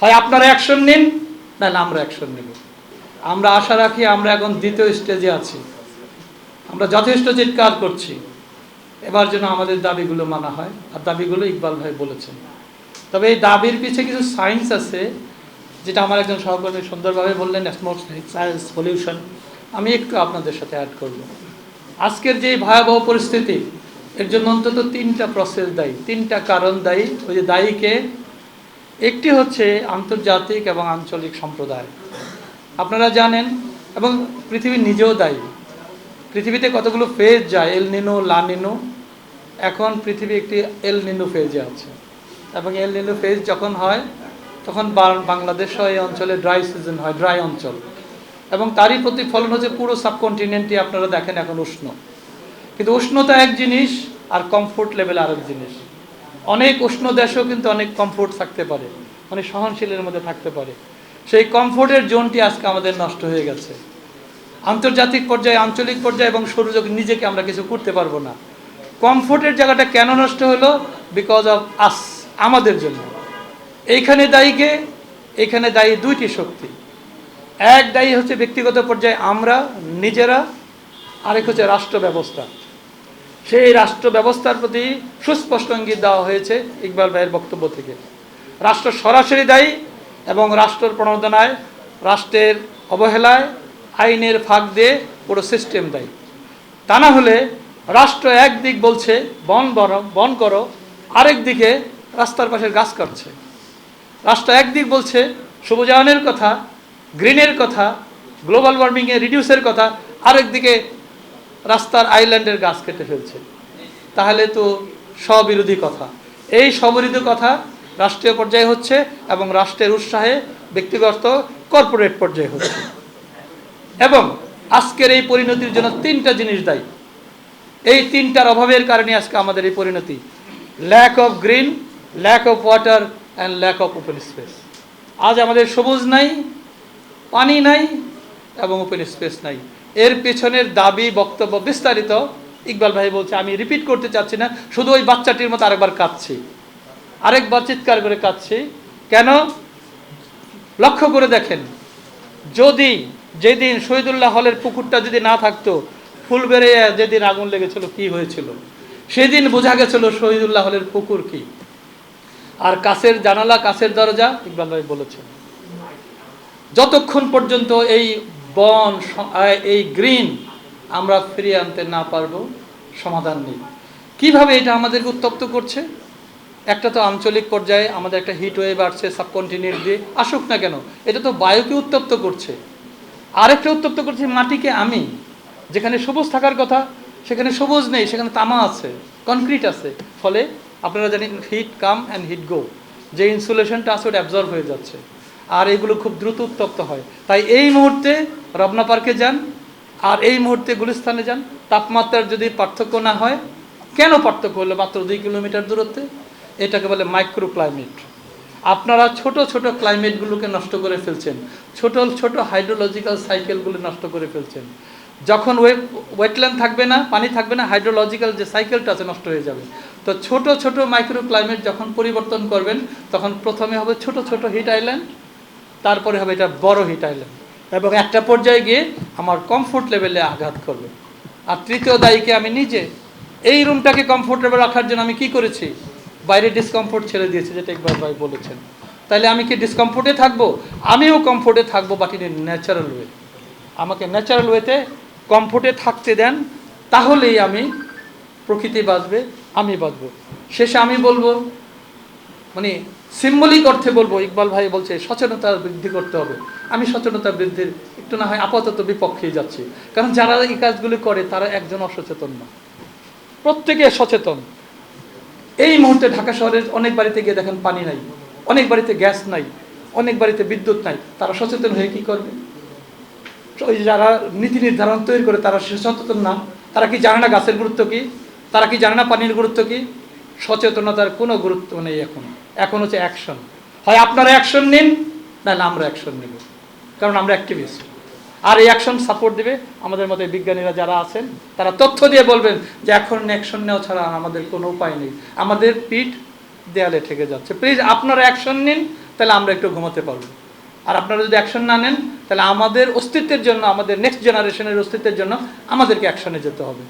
হয় আপনারা অ্যাকশন নিন? নাহলে আমরা অ্যাকশন নেব। আমরা আশা রাখি আমরা এখন দ্বিতীয় স্টেজে আছি। আমরা যথেষ্ট চিৎকার করছি। এবার যেন আমাদের দাবিগুলো মানা হয়। আর দাবিগুলো ইকবাল ভাই বলেছেন। তবে এই দাবির পিছে কিছু সায়েন্স আছে, যেটা আমার একজন সহকর্মী সুন্দরভাবে বললেন সায়েন্স পলিউশন আমি একটু আপনাদের সাথে অ্যাড করব। আজকের যে ভয়াবহ পরিস্থিতি, এর জন্য অন্তত তিনটা প্রসেস দায়ী, তিনটা কারণ দায়ী। ওই যে দায়ীকে একটি হচ্ছে আন্তর্জাতিক এবং আঞ্চলিক সম্প্রদায়। আপনারা জানেন, এবং পৃথিবী নিজেও দায়ী। পৃথিবীতে কতগুলো ফেজ যায়? এল নিনো লা নিনো এখন পৃথিবী একটি এল নিনো ফেজে আছে। এবং এল নিনো ফেজ যখন হয়, তখন বা- বাংলাদেশ সহ এই অঞ্চলে ড্রাই সিজন হয় ড্রাই অঞ্চল। এবং তারই প্রতিফলন হচ্ছে পুরো সাবকন্টিনেন্টই আপনারা দেখেন এখন উষ্ণ। কিন্তু উষ্ণতা এক জিনিস আর কমফোর্ট লেভেল আরেক জিনিস। অনেক উষ্ণ দেশেও কিন্তু অনেক কমফোর্ট থাকতে পারে, অনেক সহনশীলের মধ্যে থাকতে পারে। সেই কমফোর্টের জোনটি আজকে আমাদের নষ্ট হয়ে গেছে। আন্তর্জাতিক পর্যায়ে, আঞ্চলিক পর্যায়ে এবং সৌরযোগ নিজেকে আমরা কিছু করতে পারব না। কমফোর্টের জায়গাটা কেন নষ্ট হলো? বিকজ অফ আস আমাদের জন্য। এইখানে দায়ীকে এখানে দায়ী দুইটি শক্তি। এক দায়ী হচ্ছে ব্যক্তিগত পর্যায়ে আমরা, নিজেরা, আরেক হচ্ছে রাষ্ট্র ব্যবস্থা। সেই রাষ্ট্র ব্যবস্থার প্রতি সুস্পষ্ট ইঙ্গিত দেওয়া হয়েছে ইকবাল ভাইয়ের বক্তব্য থেকে। রাষ্ট্র সরাসরি দায়ী এবং রাষ্ট্রের প্রণোদনায়, রাষ্ট্রের অবহেলায়, আইনের ফাঁক দিয়ে পুরো সিস্টেম দায়ী। তা না হলে রাষ্ট্র একদিক বলছে, বন বন বন করো আরেক দিকে রাস্তার পাশের গাছ কাটছে। রাষ্ট্র একদিক বলছে, সবুজায়নের কথা, গ্রিনের কথা, গ্লোবাল ওয়ার্মিংয়ে রিডিউসের কথা আরেক দিকে রাস্তার আইল্যান্ডের গাছ কেটে ফেলছে। তাহলে তো স্ববিরোধী কথা। এই স্ববিরোধী কথা রাষ্ট্রীয় পর্যায়ে হচ্ছে এবং রাষ্ট্রের উৎসাহে ব্যক্তিগত কর্পোরেট পর্যায়ে হচ্ছে। এবং আজকের এই পরিণতির জন্য তিনটা জিনিস দায়ী। এই তিনটার অভাবের কারণে আজকে আমাদের এই পরিণতি। Lack of green lack of water and lack of open space আজ আমাদের সবুজ নাই, পানি নাই এবং ওপেন স্পেস নাই। এর পেছনের দাবি, বক্তব্য বিস্তারিত ইকবাল ভাই বলছে, আমি রিপিট করতে চাচ্ছি না, শুধু ওই বাচ্চাটির মতো আরেকবার কাঁদছি। আরেকবার চিৎকার করে কাঁদছি। কেন? লক্ষ্য করে দেখেন, যদি যেদিন শহীদুল্লাহ হলের পুকুরটা যদি না থাকতো, ফুল বেড়ে যেদিন আগুন লেগেছিল, কি হয়েছিল? সেদিন বোঝা গেছিল শহীদুল্লাহ হলের পুকুর কি। আর কাছের জানালা, কাছের দরজা, ইকবাল ভাই বলেছেন। যতক্ষণ পর্যন্ত এই বন এই গ্রিন আমরা ফিরিয়ে আনতে না পারব, সমাধান নেই। কীভাবে এটা আমাদেরকে উত্তপ্ত করছে? একটা তো আঞ্চলিক পর্যায়ে আমাদের একটা হিট ওয়েভ আসছে সাবকন্টিনেন্ট দিয়ে। আসুক না কেন, এটা তো বায়ুকে উত্তপ্ত করছে। আরেকটা উত্তপ্ত করছে মাটিকে আমি। যেখানে সবুজ থাকার কথা, সেখানে সবুজ নেই, সেখানে তামা আছে কনক্রিট আছে। ফলে আপনারা জানেন heat come and heat go যে ইনসুলেশনটা আছে, ওটা অ্যাবজর্ব হয়ে যাচ্ছে। আর এগুলো খুব দ্রুত উত্তপ্ত হয়। তাই এই মুহূর্তে রবনা পার্কে যান, আর এই মুহূর্তে গুলিস্তানে যান। তাপমাত্রার যদি পার্থক্য না হয়, কেন পার্থক্য হলো মাত্র দুই কিলোমিটার দূরত্বে? এটাকে বলে মাইক্রো ক্লাইমেট আপনারা ছোট ছোট ক্লাইমেটগুলোকে নষ্ট করে ফেলছেন। ছোট ছোট হাইড্রোলজিক্যাল সাইকেলগুলো নষ্ট করে ফেলছেন। যখন ওয়েট ওয়েটল্যান্ড থাকবে না, পানি থাকবে না হাইড্রোলজিক্যাল যে সাইকেলটা আছে নষ্ট হয়ে যাবে। তো ছোট ছোট মাইক্রো ক্লাইমেট যখন পরিবর্তন করবেন, তখন প্রথমে হবে ছোট ছোট হিট আইল্যান্ড তারপরে হবে এটা বড় হিট আইল্যান্ড এবং একটা পর্যায়ে গিয়ে আমার কমফোর্ট লেভেলে আঘাত করবে। আর তৃতীয় দায়ীকে আমি নিজে, এই রুমটাকে কমফোর্টেবল রাখার জন্য আমি কি করেছি? বাইরে ডিসকমফোর্ট ছেড়ে দিয়েছি, যেটা একবার ভাই বলেছেন। তাহলে আমি কি ডিসকমফোর্টে থাকব? আমিও কমফোর্টে থাকব বাট ইন ন্যাচারাল ওয়ে আমাকে ন্যাচারাল ওয়েতে কমফোর্টে থাকতে দেন, তাহলেই আমি প্রকৃতি বাঁচবে, আমি বাঁচবো। শেষে আমি বলব মানে সিম্বলিক অর্থে বলব, ইকবাল ভাই বলছে, সচেতনতা বৃদ্ধি করতে হবে। আমি সচেতনতা বৃদ্ধির একটু না হয় আপাতত বিপক্ষেই যাচ্ছি। কারণ যারা এই কাজগুলি করে, তারা একজন অসচেতন না। প্রত্যেকে সচেতন। এই মুহূর্তে ঢাকা শহরের অনেক বাড়িতে গিয়ে দেখেন পানি নাই, অনেক বাড়িতে গ্যাস নাই, অনেক বাড়িতে বিদ্যুৎ নাই। তারা সচেতন হয়ে কি করবে? ওই যারা নীতি নির্ধারণ তৈরি করে, তারা সচেতন না। তারা কি জানে না গাছের গুরুত্ব কি? তারা কি জানে না পানির গুরুত্ব কি? সচেতনতার কোনো গুরুত্ব নেই এখন। এখন হচ্ছে অ্যাকশন হয় আপনারা অ্যাকশন নিন নাহলে আমরা অ্যাকশন নেব। কারণ আমরা অ্যাক্টিভিস্ট আর এই অ্যাকশন সাপোর্ট দেবে আমাদের মতো বিজ্ঞানীরা যারা আছেন, তারা তথ্য দিয়ে বলবেন যে এখন অ্যাকশন নেওয়া ছাড়া আমাদের কোনো উপায় নেই। আমাদের পিঠ দেয়ালে ঠেকে যাচ্ছে। প্লিজ আপনারা অ্যাকশন নিন, তাহলে আমরা একটু ঘুমাতে পারব। আর আপনারা যদি অ্যাকশন না নেন, তাহলে আমাদের অস্তিত্বের জন্য, আমাদের নেক্সট জেনারেশনের অস্তিত্বের জন্য আমাদেরকে অ্যাকশনে যেতে হবে।